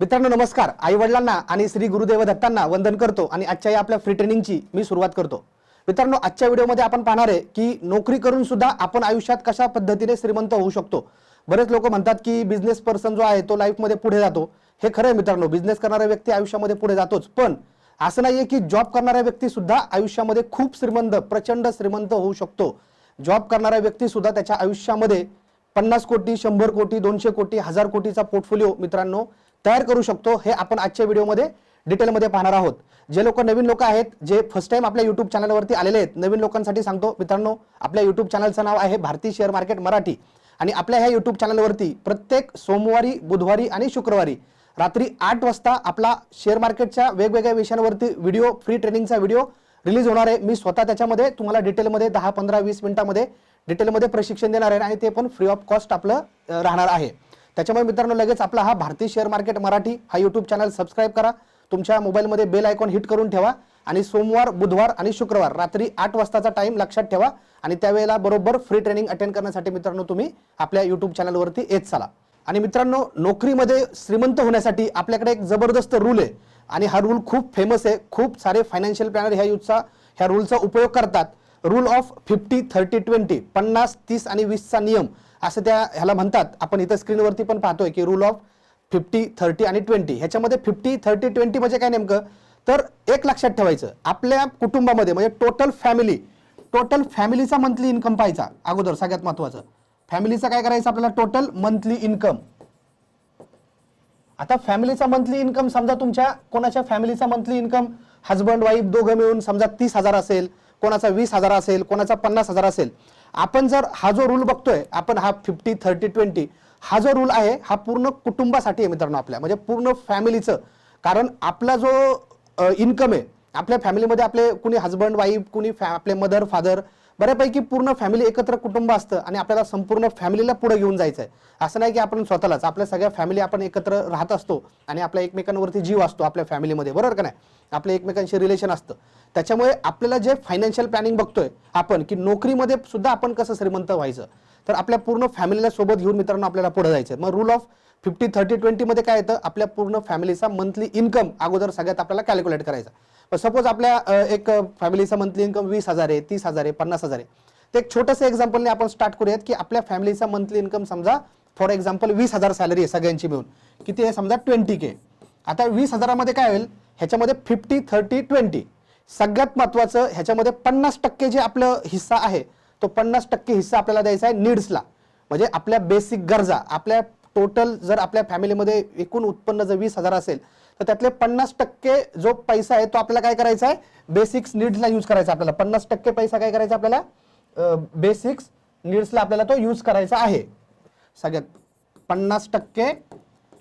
मित्रांनो नमस्कार. आई वडिलांना आणि श्री गुरुदेव दत्तांना वंदन करतो आणि आजच्या या आपल्या फ्री ट्रेनिंगची मी सुरुवात करतो. मित्रांनो आजच्या व्हिडिओमध्ये आपण पाहणार आहे की नोकरी करून सुद्धा आपण आयुष्यात कशा पद्धतीने श्रीमंत होऊ शकतो? बरेच लोक म्हणतात की बिझनेस पर्सन जो आहे तो लाईफमध्ये पुढे जातो. हे खरं आहे मित्रांनो बिझनेस करणारा व्यक्ती आयुष्यामध्ये पुढे जातोच. पण असं नाहीये की जॉब करणाऱ्या व्यक्ती सुद्धा आयुष्यामध्ये खूप श्रीमंत प्रचंड श्रीमंत होऊ शकतो. जॉब करणारा व्यक्ती सुद्धा त्याच्या आयुष्यामध्ये पन्नास कोटी शंभर कोटी दोनशे कोटी हजार कोटीचा पोर्टफोलिओ मित्रांनो तयार करू शकतो हे आपण आजच्या व्हिडिओमध्ये डिटेलमध्ये पाहणार आहोत. जे लोक नवीन लोक आहेत जे फर्स्ट टाइम आपल्या युट्यूब चॅनलवरती आलेले आहेत नवीन लोकांसाठी सांगतो मित्रांनो आपल्या युट्यूब चॅनलचं नाव आहे भारतीय शेअर मार्केट मराठी. आणि आपल्या ह्या युट्यूब चॅनलवरती प्रत्येक सोमवारी बुधवारी आणि शुक्रवारी रात्री आठ वाजता आपला शेअर मार्केटच्या वेगवेगळ्या विषयांवरती व्हिडिओ फ्री ट्रेनिंगचा व्हिडिओ रिलीज होणार आहे. मी स्वतः त्याच्यामध्ये तुम्हाला डिटेलमध्ये दहा पंधरा वीस मिनिटामध्ये डिटेलमध्ये प्रशिक्षण देणार आहे आणि ते पण फ्री ऑफ कॉस्ट आपलं राहणार आहे. त्याच्यामुळे मित्रांनो लगेच आपला हा भारतीय शेअर मार्केट मराठी हा युट्यूब चॅनल सबस्क्राईब करा. तुमच्या मोबाईलमध्ये बेल आयकॉन हिट करून ठेवा आणि सोमवार बुधवार आणि शुक्रवार रात्री आठ वाजताचा टाइम लक्षात ठेवा आणि त्यावेळेला बरोबर फ्री ट्रेनिंग अटेंड करण्यासाठी मित्रांनो तुम्ही आपल्या युट्यूब चॅनलवरती येत चाला. आणि मित्रांनो नोकरीमध्ये श्रीमंत होण्यासाठी आपल्याकडे एक जबरदस्त रूल आहे आणि हा रूल खूप फेमस आहे. खूप सारे फायनान्शियल प्लॅनर ह्या यूजचा ह्या रूलचा उपयोग करतात. Rule of fifty thirty twenty पन्नास तीस आणि वीसचा नियम. असं त्या ह्याला म्हणतात. आपण इथं स्क्रीनवरती पण पाहतोय की रूल ऑफ फिफ्टी थर्टी आणि ट्वेंटी ह्याच्यामध्ये फिफ्टी थर्टी ट्वेंटी म्हणजे काय नेमकं? तर एक लक्षात ठेवायचं. आपल्या कुटुंबामध्ये म्हणजे टोटल फॅमिली टोटल फॅमिलीचा मंथली इन्कम पाहायचा. अगोदर सगळ्यात महत्वाचं. फॅमिलीचा काय करायचं आपल्याला? टोटल मंथली इन्कम आता फॅमिलीचा मंथली इन्कम समजा तुमच्या कोणाच्या फॅमिलीचा मंथली इन्कम हजबंड वाईफ दोघं मिळून समजा तीस हजार असेल कोणाचा वीस हजार असेल कोणाचा पन्नास हजार असेल. आपण जर हा जो रूल बघतोय आपण हा फिफ्टी थर्टी ट्वेंटी हा जो रूल आहे हा पूर्ण कुटुंबासाठी आहे मित्रांनो आपल्या. म्हणजे पूर्ण फॅमिलीचं कारण आपला जो इन्कम आहे आपल्या फॅमिलीमध्ये आपले कुणी हजबंड वाईफ कुणी फॅ आपले मदर फादर बऱ्यापैकी पूर्ण फॅमिली एकत्र कुटुंब असतं आणि आपल्याला संपूर्ण फॅमिलीला पुढे घेऊन जायचं आहे असं नाही की आपण स्वतःलाच आपल्या सगळ्या फॅमिली आपण एकत्र राहत असतो आणि आपल्या एकमेकांवरती जीव असतो आपल्या फॅमिलीमध्ये बरोबर का नाही? आपल्या एकमेकांशी रिलेशन असतं. त्याच्यामुळे आपल्याला जे फायनान्शियल प्लॅनिंग बघतोय आपण की नोकरीमध्ये सुद्धा आपण कसं श्रीमंत व्हायचं? तर आपल्या पूर्ण फॅमिलीला सोबत घेऊन मित्रांनो आपल्याला पुढे जायचं मग रूल ऑफ फिफ्टी थर्टी ट्वेंटीमध्ये काय येतं? आपल्या पूर्ण फॅमिलीचा मंथली इन्कम अगोदर सगळ्यात आपल्याला कॅल्क्युलेट करायचा. सपोज आपल्या एक फॅमिलीचा मंथली इन्कम वीस हजार आहे तीस हजार आहे पन्नास हजार आहे. तर एक छोटंसं एक्झाम्पलने आपण स्टार्ट करूयात की आपल्या फॅमिलीचा मंथली इन्कम समजा फॉर एक्झाम्पल वीस हजार सॅलरी आहे सगळ्यांची मिळून. किती आहे? समजा ट्वेंटी के आता वीस हजारामध्ये काय होईल? ह्याच्यामध्ये फिफ्टी थर्टी ट्वेंटी सगळ्यात महत्वाचं ह्याच्यामध्ये पन्नास टक्के जे आपलं हिस्सा आहे तो पन्नास टक्के हिस्सा आपल्याला द्यायचा आहे नीड्सला म्हणजे आपल्या बेसिक गरजा आपल्या टोटल जर आपल्या फॅमिलीमध्ये एकूण उत्पन्न जर वीस हजार असेल तर त्यातले पन्नास टक्के जो पैसा आहे तो आपल्याला काय करायचा आहे? बेसिक्स नीड्सला यूज करायचा आपल्याला. पन्नास टक्के पैसा काय करायचा आपल्याला? बेसिक्स नीड्सला आपल्याला तो यूज करायचा आहे. सगळ्यात पन्नास टक्के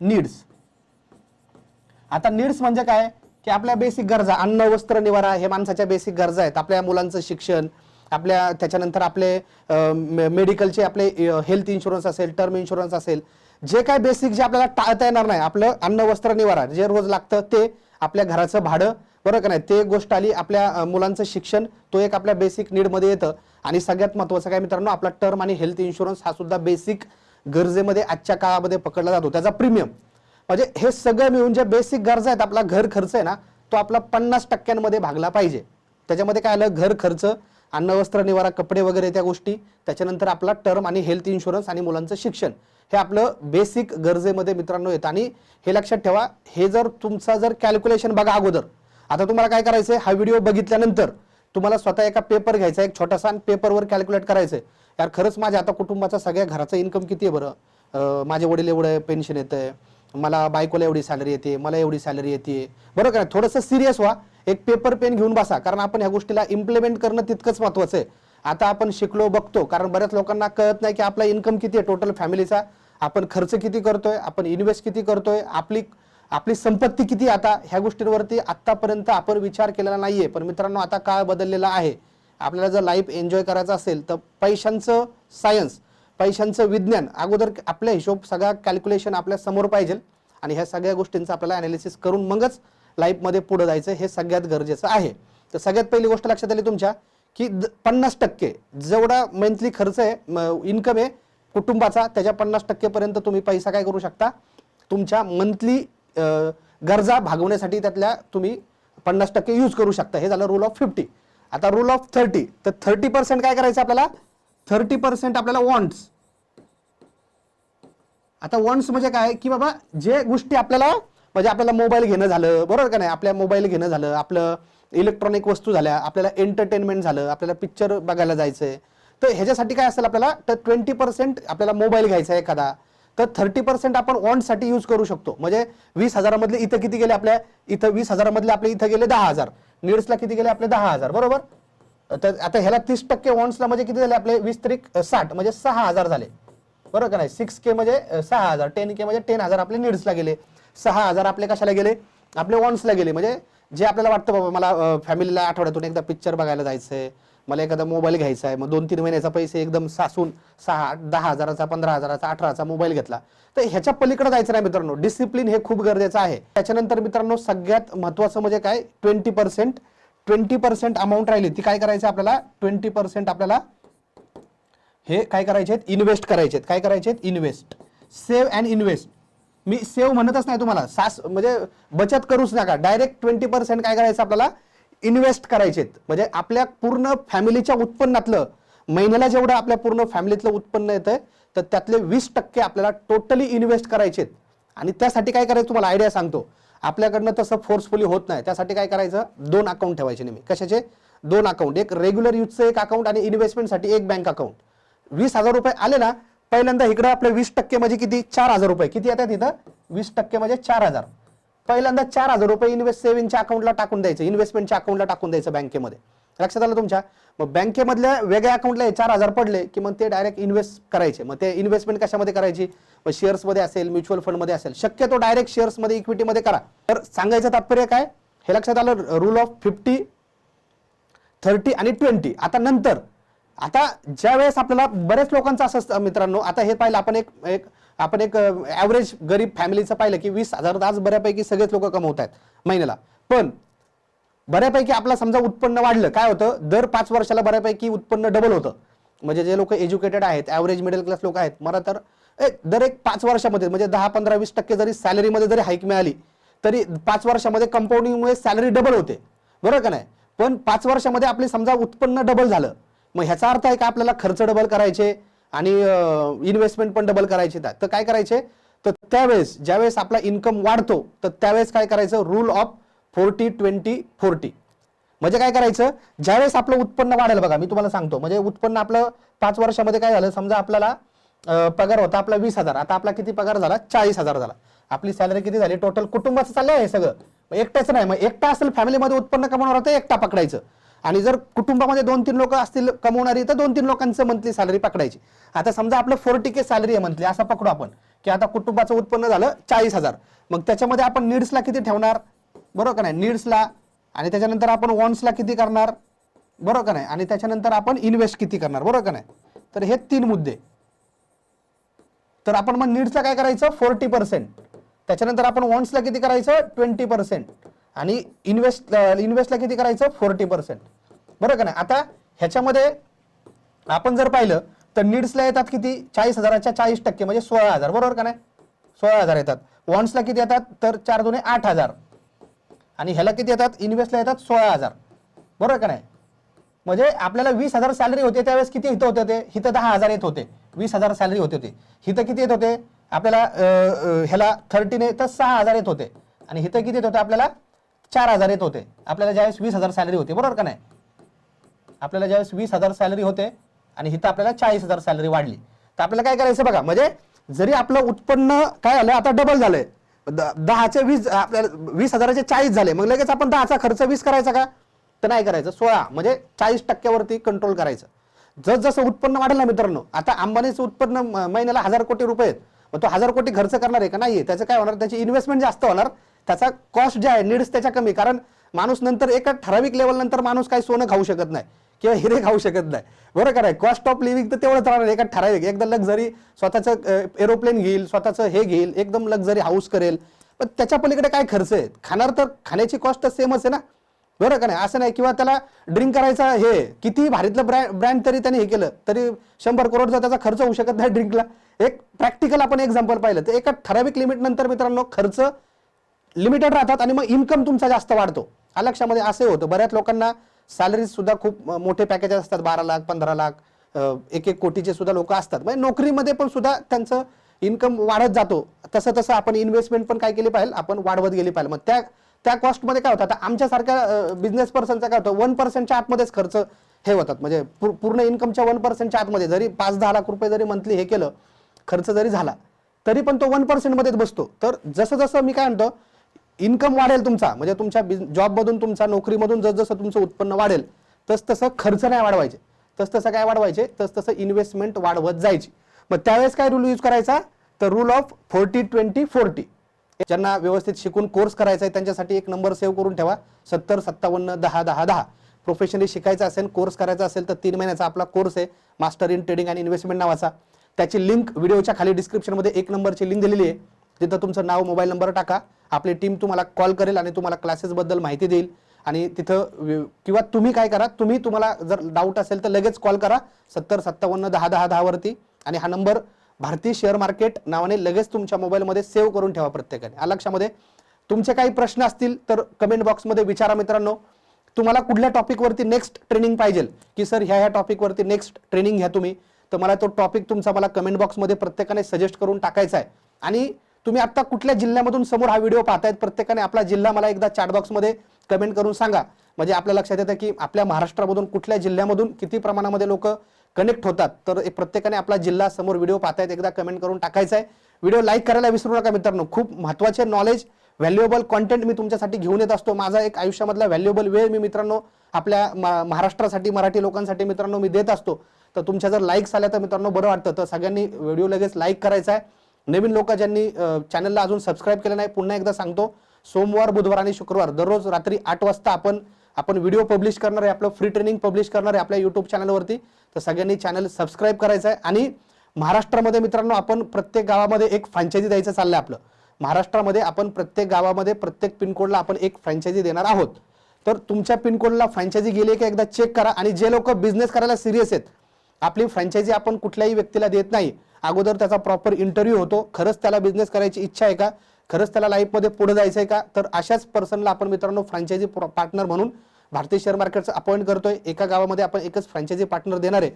नीड्स आता नीड्स म्हणजे काय? की आपल्या बेसिक गरजा अन्न वस्त्र निवारा हे माणसाच्या बेसिक गरजा आहेत. आपल्या मुलांचं शिक्षण आपल्या त्याच्यानंतर आपले मेडिकलचे आपले हेल्थ इन्शुरन्स असेल टर्म इन्शुरन्स असेल जे काय बेसिक जे आपल्याला टाळता येणार नाही आपलं अन्न वस्त्र निवारा जे रोज लागतं ते आपल्या घराचं भाडं बरोबर का नाही? ते गोष्ट आली आपल्या मुलांचं शिक्षण तो एक आपल्या बेसिक नीडमध्ये येतं. आणि सगळ्यात महत्त्वाचं काय मित्रांनो आपला टर्म आणि हेल्थ इन्शुरन्स हा सुद्धा बेसिक गरजेमध्ये आजच्या काळामध्ये पकडला जातो. त्याचा प्रीमियम म्हणजे हे सगळं मिळून जे बेसिक गरजा आहेत आपला घर खर्च आहे ना तो आपला पन्नास टक्क्यांमध्ये भागला पाहिजे. त्याच्यामध्ये काय आलं? घर खर्च अन्न वस्त्र निवारा कपडे वगैरे त्या गोष्टी. त्याच्यानंतर आपला टर्म आणि हेल्थ इन्शुरन्स आणि मुलांचं शिक्षण. हे आपलं बेसिक गरजेमध्ये मित्रांनो येतं. आणि हे लक्षात ठेवा हे जर तुमचा जर कॅल्क्युलेशन बघा अगोदर. आता तुम्हाला काय करायचंय? हा व्हिडिओ बघितल्यानंतर तुम्हाला स्वतः एका पेपर घ्यायचा एक छोटासा आणि पेपरवर कॅल्क्युलेट करायचंय. यार खरंच माझ्या आता कुटुंबाचा सगळ्या घराचं इन्कम किती आहे बरं? माझे वडील एवढं पेन्शन येतंय. मला बायकोला एवढी सॅलरी येते मला एवढी सॅलरी येते. बरोबर का थोडंसं सिरियस व्हा. एक पेपर पेन घेऊन बसा कारण आपण ह्या गोष्टीला इम्प्लिमेंट करणं तितकंच महत्वाचं आहे. आता आपण शिकलो बघतो कारण बऱ्याच लोकांना कळत नाही की आपला इन्कम किती आहे टोटल फॅमिलीचा आपण खर्च किती करतोय आपण इन्व्हेस्ट किती करतोय आपली आपली संपत्ती किती आता ह्या गोष्टींवरती आतापर्यंत आपण विचार केलेला नाहीये पण मित्रांनो आता काळ बदललेला आहे. आपल्याला जर लाईफ एन्जॉय करायचं असेल तर पैशांचं सायन्स पैशांचं विज्ञान अगोदर आपल्या हिशोब सगळा कॅल्क्युलेशन आपल्यासमोर पाहिजे. आणि ह्या सगळ्या गोष्टींचं आपल्याला अनालिसिस करून मगच लाईफमध्ये पुढे जायचं हे सगळ्यात गरजेचं आहे. तर सगळ्यात पहिली गोष्ट लक्षात आली तुमच्या की पन्नास टक्के जेवढा मंथली खर्च आहे इन्कम आहे कुटुंबाचा त्याच्या पन्नास टक्केपर्यंत तुम्ही पैसा काय करू शकता? तुमच्या मंथली गरजा भागवण्यासाठी त्यातल्या तुम्ही पन्नास टक्के यूज करू शकता. हे झालं रूल ऑफ फिफ्टी आता रूल ऑफ थर्टी तर थर्टी पर्सेंट काय करायचं आपल्याला? थर्टी पर्सेंट आपल्याला वॉन्ट्स आता वॉन्ट्स म्हणजे काय? की बाबा जे गोष्टी आपल्याला म्हणजे आपल्याला मोबाईल घेणं झालं बरोबर का नाही? आपल्या मोबाईल घेणं झालं आपलं इलेक्ट्रॉनिक वस्तू झाल्या आपल्याला एंटरटेनमेंट झालं आपल्याला पिक्चर बघायला जायचं आहे तर ह्याच्यासाठी काय असेल आपल्याला? तर ट्वेंटी पर्सेंट आपल्याला मोबाईल घ्यायचा आहे एखादा. तर थर्टी पर्सेंट आपण वॉन्टसाठी यूज करू शकतो. म्हणजे वीस हजारामधले इथं किती गेले आपल्या? इथं वीस हजारामधले आपले इथं गेले दहा हजार. नीड्सला किती गेले आपले? दहा हजार. बरोबर? तर आता ह्याला तीस टक्के वॉन्ट्सला म्हणजे किती झाले आपले? वीस त्रिक साठ म्हणजे सहा हजार झाले. बरोबर का नाही? सिक्स के म्हणजे सहा हजार. टेन के म्हणजे टेन हजार आपले नीड्सला गेले. सहा हजार आपले कशाला गेले? आपले वॉन्ट्सला गेले. म्हणजे जे आपल्याला वाटतं बाबा मला फॅमिलीला आठवड्यातून एकदा पिक्चर बघायला जायचं आहे मला एखादा मोबाईल घ्यायचा आहे. मग दोन तीन महिन्याचा पैसे एकदम सासून सहा दहा हजाराचा पंधरा हजाराचा अठराचा मोबाईल घेतला. तर ह्याच्या पलीकडे जायचं नाही मित्रांनो. डिसिप्लिन हे खूप गरजेचं आहे. त्याच्यानंतर मित्रांनो सगळ्यात महत्वाचं म्हणजे काय? Twenty percent twenty percent amount राहिली. ती काय करायचं आपल्याला? ट्वेंटी पर्सेंट आपल्याला हे काय करायचे आहेत? इन्व्हेस्ट करायचे आहेत. काय करायचे आहेत? इन्व्हेस्ट सेव्ह अँड इन्व्हेस्ट मी सेव्ह म्हणतच नाही तुम्हाला. सास म्हणजे बचत करूच नका. डायरेक्ट ट्वेंटी पर्सेंट काय करायचं आपल्याला? इन्व्हेस्ट करायचे आहेत म्हणजे आपल्या पूर्ण फॅमिलीच्या उत्पन्नातलं महिन्याला जेवढं आपल्या पूर्ण फॅमिलीतलं उत्पन्न येतंय तर त्यातले वीस टक्के आपल्याला टोटली इन्व्हेस्ट करायचे आणि त्यासाठी काय करायचं तुम्हाला? आयडिया सांगतो. आपल्याकडनं तसं फोर्सफुली होत नाही. त्यासाठी काय करायचं? दोन अकाउंट ठेवायचे नेहमी. कशाचे? दोन अकाउंट एक रेग्युलर यूजचं एक अकाउंट आणि इन्व्हेस्टमेंटसाठी एक बँक अकाउंट वीस हजार रुपये आले ना पहिल्यांदा इकडे आपले वीस टक्के म्हणजे किती? चार हजार रुपये. किती येतात इथं? वीस टक्के म्हणजे चार हजार. पहिल्यांदा चार हजार रुपये इन्व्हेस्ट सेव्हिंगच्या अकाउंटला टाकून द्यायचं. इन्व्हेस्टमेंटच्या अकाउंटला टाकून द्यायचं बँकेमध्ये. लक्षात आलं तुमच्या? मग बँकेमधल्या वेगळ्या अकाउंटला हे चार हजार पडले की मग ते डायरेक्ट इन्व्हेस्ट करायचे. मग ते इन्व्हेस्टमेंट कशामध्ये करायची? मग शेअर्समध्ये असेल म्युच्युअल फंडमध्ये असेल. शक्यतो डायरेक्ट शेअर्समध्ये इक्विटीमध्ये करा. तर सांगायचं तात्पर्य काय? हे लक्षात आलं रूल ऑफ फिफ्टी थर्टी आणि ट्वेंटी आता नंतर आता ज्या वेळेस आपल्याला बऱ्याच लोकांचं असं असतं मित्रांनो आता हे पाहिलं आपण एक एक आपण एक ॲव्हरेज गरीब फॅमिलीचं पाहिलं की वीस हजार आज बऱ्यापैकी सगळेच लोक कमवत आहेत महिन्याला. पण बऱ्यापैकी आपला समजा उत्पन्न वाढलं काय होतं? दर पाच वर्षाला बऱ्यापैकी उत्पन्न डबल होतं. म्हणजे जे लोक एज्युकेटेड आहेत ॲव्हरेज मिडल क्लास लोक आहेत मला तर एक दर एक पाच वर्षामध्ये म्हणजे दहा पंधरा वीस टक्के जरी सॅलरीमध्ये जरी हाईक मिळाली तरी पाच वर्षामध्ये कंपाऊंडिंगमुळे सॅलरी डबल होते. बरोबर का नाही? पण पाच वर्षामध्ये आपले समजा उत्पन्न डबल झालं मग ह्याचा अर्थ आहे का आपल्याला खर्च डबल करायचे आणि इन्व्हेस्टमेंट पण डबल करायचे? तर काय करायचे? तर त्यावेळेस ज्यावेळेस आपला इन्कम वाढतो तर त्यावेळेस काय करायचं? Rule of forty twenty forty म्हणजे काय करायचं? ज्यावेळेस आपलं उत्पन्न वाढेल बघा मी तुम्हाला सांगतो. म्हणजे उत्पन्न आपलं पाच वर्षामध्ये काय झालं? समजा आपल्याला पगार होता आपला वीस हजार. आता आपला किती पगार झाला? चाळीस हजार झाला. आपली सॅलरी किती झाली? टोटल कुटुंबाचं चाललं हे सगळं. मग एकट्याच नाही. मग एकटा असेल फॅमिलीमध्ये उत्पन्न कमावणार होतं एकटा पकडायचं. आणि जर कुटुंबामध्ये दोन तीन लोक असतील कमवणारी तर दोन तीन लोकांचं मंथली सॅलरी पकडायची. आता समजा आपलं फोर्टी के सॅलरी आहे मंथली असं पकडू आपण की आता कुटुंबाचं उत्पन्न झालं चाळीस हजार. मग त्याच्यामध्ये आपण नीड्सला किती ठेवणार? बरोबर का नाही? नीड्सला आणि त्याच्यानंतर आपण वॉन्ट्सला किती करणार? बरोबर का नाही? आणि त्याच्यानंतर आपण इन्व्हेस्ट किती करणार? बरोबर का नाही? तर हे तीन मुद्दे. तर आपण मग नीड्सला काय करायचं? फोर्टी पर्सेंट त्याच्यानंतर आपण वॉन्ट्सला किती करायचं? ट्वेंटी पर्सेंट आणि इन्व्हेस्ट इन्व्हेस्टला किती करायचं? फोर्टी पर्सेंट बरोबर का नाही? आता ह्याच्यामध्ये आपण जर पाहिलं तर नीड्सला येतात किती? चाळीस हजाराच्या चाळीस टक्के म्हणजे सोळा हजार. बरोबर का नाही? सोळा हजार येतात. वॉन्ट्सला किती येतात? तर चार दोन्ही आठ हजार. आणि ह्याला किती येतात? इन्व्हेस्टला येतात सोळा हजार. बरोबर का नाही? म्हणजे आपल्याला वीस हजार सॅलरी होते त्यावेळेस किती हिथं होते ते? हिथं दहा हजार येत होते. वीस हजार सॅलरी होते होते हिथं किती येत होते? आपल्याला ह्याला थर्टीने तर सहा हजार येत होते. आणि हिथं किती येत होते आपल्याला? चार हजार येत होते. आपल्याला ज्यावेळेस वीस हजार सॅलरी होती बरोबर का नाही? आपल्याला ज्यावेळेस वीस हजार सॅलरी होते आणि हिथं आपल्याला चाळीस हजार सॅलरी वाढली. तर आपल्याला काय करायचं बघा म्हणजे जरी आपलं उत्पन्न काय आलं आता डबल झालंय. द- दहाचे वीस आपल्याला वीस हजाराचे चाळीस झाले. मग लगेच आपण दहाचा खर्च वीस करायचा का? तर नाही करायचं. सोळा म्हणजे चाळीस टक्क्यावरती कंट्रोल करायचं. जस जसं उत्पन्न वाढेल ना मित्रांनो आता अंबानीचं उत्पन्न म- महिन्याला हजार कोटी रुपये आहेत. मग तो हजार कोटी खर्च करणार आहे का? नाही त्याचं काय होणार? त्याची इन्व्हेस्टमेंट जास्त होणार. त्याचा कॉस्ट जे आहे नीड्स त्याच्या कमी. कारण माणूस नंतर एका ठराविक लेवल नंतर माणूस काही सोनं खाऊ शकत नाही किंवा हिरे खाऊ शकत नाही. बरोबर काय कॉस्ट ऑफ लिव्हिंग तर तेवढंच राहणार एका ठराविक एकदा लक्झरी स्वतःचं एरोप्लेन घेईल स्वतःचं हे घेईल एकदम लक्झरी हाऊस करेल. पण त्याच्या पलीकडे काय खर्च आहे? खाणार तर खाण्याची कॉस्ट तर सेमच आहे ना? बरोबर का नाही? असं नाही. किंवा त्याला ड्रिंक करायचा हे किती भारीतलं ब्रँड ब्रँड तरी त्याने हे केलं तरी शंभर करोडचा त्याचा खर्च होऊ शकत नाही ड्रिंकला एक प्रॅक्टिकल आपण एक्झाम्पल पाहिलं तर एका ठराविक लिमिट नंतर मित्रांनो खर्च लिमिटेड राहतात आणि मग इन्कम तुमचा जास्त वाढतो. अलक्षामध्ये लक्षामध्ये असे होतं. बऱ्याच लोकांना सॅलरीज सुद्धा खूप मोठे पॅकेजेस असतात बारा लाख पंधरा लाख एक एक कोटीचे सुद्धा लोक असतात. म्हणजे नोकरीमध्ये पण सुद्धा त्यांचं इन्कम वाढत जातो. तसं तसं आपण इन्व्हेस्टमेंट पण काय केली पाहिजे? आपण वाढवत गेली पाहिजे. मग त्या त्या कॉस्टमध्ये काय होतं? आता आमच्यासारख्या बिझनेस पर्सनचा काय होतं? वन पर्सेंटच्या आतमध्येच खर्च हे होतात. म्हणजे पूर्ण इन्कमच्या वन पर्सेंटच्या आतमध्ये जरी पाच दहा लाख रुपये जरी मंथली हे केलं खर्च जरी झाला तरी पण तो वन पर्सेंटमध्येच बसतो. तर जसं जसं मी काय म्हणतो इन्कम वाढेल तुमचा. म्हणजे तुमच्या जॉबमधून तुमचा नोकरीमधून जसं तुमचं उत्पन्न वाढेल तस तसं खर्च नाही वाढवायचे. तस तसं काय वाढवायचे? तस तसं इन्व्हेस्टमेंट वाढवत जायची. मग त्यावेळेस काय रूल यूज करायचा? तर rule of forty twenty forty ज्यांना व्यवस्थित शिकून कोर्स करायचा आहे त्यांच्यासाठी एक नंबर सेव्ह करून ठेवा. सत्तर सत्तावन्न दहा दहा दहा. प्रोफेशनली शिकायचं असेल कोर्स करायचा असेल तर तीन महिन्याचा आपला कोर्स आहे. मास्टर इन ट्रेडिंग आणि इन्व्हेस्टमेंट नावाचा. त्याची लिंक व्हिडिओच्या खाली डिस्क्रिप्शनमध्ये एक नंबरची लिंक दिलेली आहे. तिथं तुमचं नाव मोबाईल नंबर टाका. आपली टीम तुम्हाला कॉल करेल आणि तुम्हाला क्लासेसबद्दल माहिती देईल. आणि तिथं किंवा तुम्ही काय करा तुम्ही तुम्हाला जर डाऊट असेल तर लगेच कॉल करा. सत्तर सत्तावन्न दहा दहा दहावरती आणि हा नंबर भारतीय शेअर मार्केट नावाने लगेच तुमच्या मोबाईलमध्ये सेव्ह करून ठेवा प्रत्येकाने. आलक्षामध्ये लक्षामध्ये तुमचे काही प्रश्न असतील तर कमेंट बॉक्समध्ये विचारा मित्रांनो. तुम्हाला कुठल्या टॉपिकवरती नेक्स्ट ट्रेनिंग पाहिजे? की सर ह्या ह्या टॉपिकवरती नेक्स्ट ट्रेनिंग घ्या तुम्ही. तर मला तो टॉपिक तुमचा मला कमेंट बॉक्समध्ये प्रत्येकाने सजेस्ट करून टाकायचा आहे. आणि तुम्ही आता कुठल्या जिल्ह्यामधून समोर हा व्हिडिओ पाहतायत? प्रत्येकाने आपला जिल्हा मला एकदा चॅट बॉक्समध्ये कमेंट करून सांगा. म्हणजे आपल्या लक्षात येतं की आपल्या महाराष्ट्रामधून कुठल्या जिल्ह्यामधून किती प्रमाणामध्ये लोक कनेक्ट होतात? तर एक प्रत्येकाने आपला जिल्हा समोर व्हिडिओ पाहतायत एकदा कमेंट करून टाकायचा आहे व्हिडिओ लाईक करायला विसरू नका मित्रांनो. खूप महत्त्वाचे नॉलेज व्हॅल्युएबल कॉन्टेंट मी तुमच्यासाठी घेऊन येत असतो. माझा एक आयुष्यामधला व्हॅल्युएबल वेळ मी मित्रांनो आपल्या महाराष्ट्रासाठी मराठी लोकांसाठी मित्रांनो मी देत असतो. तर तुमच्या जर लाईक्स आल्या तर मित्रांनो बरं वाटतं. तर सगळ्यांनी व्हिडिओ लगेच लाईक करायचा आहे नवीन लोक ज्यांनी चॅनलला अजून सबस्क्राईब केलं नाही पुन्हा एकदा सांगतो सोमवार बुधवार आणि शुक्रवार दररोज रात्री आठ वाजता आपण आपण व्हिडिओ पब्लिश करणार आहे आपलं फ्री ट्रेनिंग पब्लिश करणार आहे आपल्या युट्यूब चॅनलवरती तर सगळ्यांनी चॅनल सबस्क्राईब करायचं आहे आणि महाराष्ट्रामध्ये मित्रांनो आपण प्रत्येक गावामध्ये एक फ्रँचायझी द्यायचं चाललं आहे आपलं. महाराष्ट्रामध्ये आपण प्रत्येक गावामध्ये प्रत्येक पिनकोडला आपण एक फ्रँचायझी देणार आहोत. तर तुमच्या पिनकोडला फ्रँचायझी गेली का एकदा चेक करा आणि जे लोक बिझनेस करायला सिरियस आहेत आपली फ्रँचायझी आपण कुठल्याही व्यक्तीला देत नाही. अगोदर त्याचा प्रॉपर इंटरव्ह्यू होतो. खरंच त्याला बिझनेस करायची इच्छा आहे का? खरंच त्याला लाईफमध्ये पुढे जायचं आहे का? तर अशाच पर्सनला आपण मित्रांनो फ्रँचायझी पार्टनर म्हणून भारतीय शेअर मार्केटचं अपॉइंट करतोय. एका गावामध्ये आपण एकच फ्रँचायझी पार्टनर देणार आहे.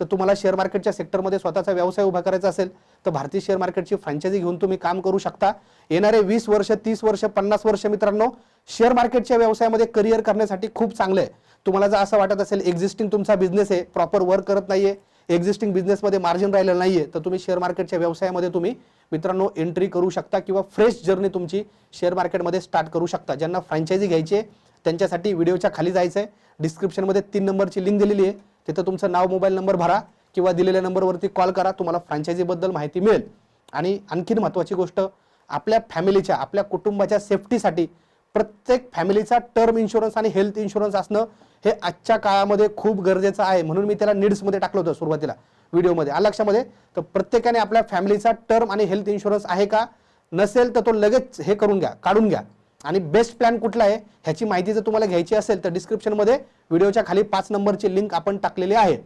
तर तुम्हाला शेअर मार्केटच्या सेक्टरमध्ये स्वतःचा व्यवसाय उभा करायचा असेल तर भारतीय शेअर मार्केटची फ्रँचायझी घेऊन तुम्ही काम करू शकता. येणारे वीस वर्ष तीस वर्ष पन्नास वर्ष मित्रांनो शेअर मार्केटच्या व्यवसायामध्ये करिअर करण्यासाठी खूप चांगलं आहे. तुम्हाला जर असं वाटत असेल एक्झिस्टिंग तुमचा बिझनेस आहे प्रॉपर वर्क करत नाहीये एक्झिस्टिंग बिझनेसमध्ये मार्जिन राहिलेलं नाहीये तर तुम्ही शेअर मार्केटच्या व्यवसायामध्ये तुम्ही मित्रांनो एंट्री करू शकता किंवा फ्रेश जर्नी तुमची शेअर मार्केटमध्ये स्टार्ट करू शकता. ज्यांना फ्रँचायझी घ्यायची आहे त्यांच्यासाठी व्हिडिओच्या खाली जायचं आहे डिस्क्रिप्शनमध्ये तीन नंबरची लिंक दिलेली आहे. तिथं तुमचं नाव मोबाईल नंबर भरा किंवा दिलेल्या नंबरवरती कॉल करा. तुम्हाला फ्रँचायझीबद्दल माहिती मिळेल. आणि आणखीन महत्त्वाची गोष्ट आपल्या फॅमिलीच्या आपल्या कुटुंबाच्या सेफ्टीसाठी प्रत्येक फॅमिलीचा टर्म इन्शुरन्स आणि हेल्थ इन्शुरन्स असणं हे आजच्या काळामध्ये खूप गरजेचं आहे म्हणून मी त्याला नीड्समध्ये टाकलं होतं सुरुवातीला व्हिडिओमध्ये आ लक्षामध्ये तर प्रत्येकाने आपल्या फॅमिलीचा टर्म आणि हेल्थ इन्शुरन्स आहे का? नसेल तर तो लगेच हे करून घ्या काढून घ्या. आणि बेस्ट प्लॅन कुठला आहे ह्याची माहिती जर तुम्हाला घ्यायची असेल तर डिस्क्रिप्शनमध्ये व्हिडिओच्या खाली पाच नंबरची लिंक आपण टाकलेली आहे.